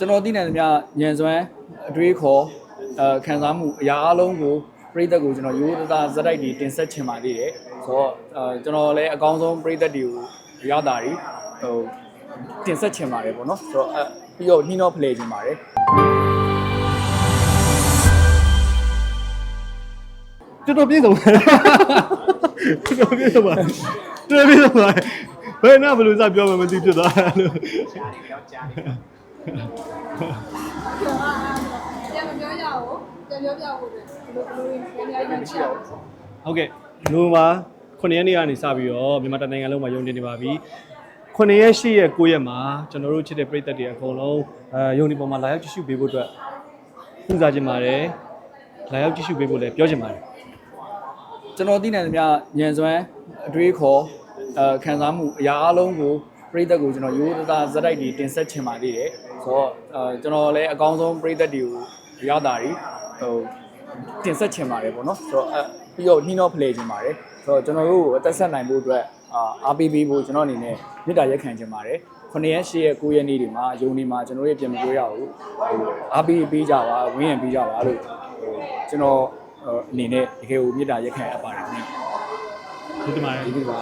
ကျွန်တော်သိနိုင်သမျှညံစွမ်းအတွေးခေါ်အဲခံစားမှုအရာအလုံးကိုပြည်သက်ကိုကျွန်တော်ရိုးသားသားဇက်တိုက်တွေတင်ဆက်ချင်ပါသေးတယ်ဆိုတော့အဲကျွန်တော်လည်းအကောင်းဆုံးပြည်သက်တွေကိုရတာတွေဟိုတင်ဆက်ချင်ပါတယ်ပေါ့နော်ဆိုတော့အဲပြီးတော့နှီးနှောဖလှယ်ချင်ပါတယ်တော်တော်ပြည့်စုံပါတယ်တော်တော်ပြည့်စုံပါတယ်တော်တော်ပြည့်စုံပါတယ်ဘယ်နဲ့ဘယ်လိုစပြောမှမသိဖြစ်သွားတယ်လို့ ပြန်မပြောရဘူးပြန်ပြောပြဖို့အတွက်ဘယ်လိုဘယ်လိုပြန်ပြန်ချင်အောင်ဟုတ်ကဲ့နိုမာ9ရက်နေ့ကနေစပြီးတော့မြန်မာတိုင်းနိုင်ငံလုံးမှာယုံတင်နေပါပြီ9ရက်10ရက်9ရက်မှာကျွန်တော်တို့ချစ်တဲ့ပရိသတ်တွေအကုန်လုံးအဲယုံဒီပေါ်မှာလာရောက်ကြည့်ရှုပေးဖို့အတွက်ပူဇော်ခြင်းပါတယ်လာရောက်ကြည့်ရှုပေးဖို့လည်းပြောချင်ပါတယ်ကျွန်တော်သိနိုင်သမျှညံစွမ်းအတွေးခေါ်အဲခံစားမှုအရာအလုံးကို ပြည်သက်ကိုကျွန်တော်ရိုးသားသားဇက်တိုက်တွေတင်ဆက်ချင်ပါသေးတယ်ဆိုတော့အဲကျွန်တော်လည်းအကောင်းဆုံးပြည်သက်တွေကိုရတာတွေဟိုတင်ဆက်ချင်ပါတယ်ပေါ့နော်ဆိုတော့အဲပြီးတော့နှီးနှောဖလှယ်ချင်ပါတယ်ဆိုတော့ကျွန်တော်တို့ကိုအသက်ဆက်နိုင်ဖို့အတွက်အာအားပေးပေးဖို့ကျွန်တော်အနေနဲ့မေတ္တာရက်ခံချင်ပါတယ်9ရက်10ရက်9ရက်နေ့တွေမှာယုံနေမှာကျွန်တော်တို့ပြင်မတွေ့ရဘူးဟိုအားပေးပေးကြပါဝင်းရံပေးကြပါလို့ဟိုကျွန်တော်အနေနဲ့တကယ်ကိုမေတ္တာရက်ခံအပ်ပါတယ်ခင်ဗျဒီတမန်ဒီလိုပါ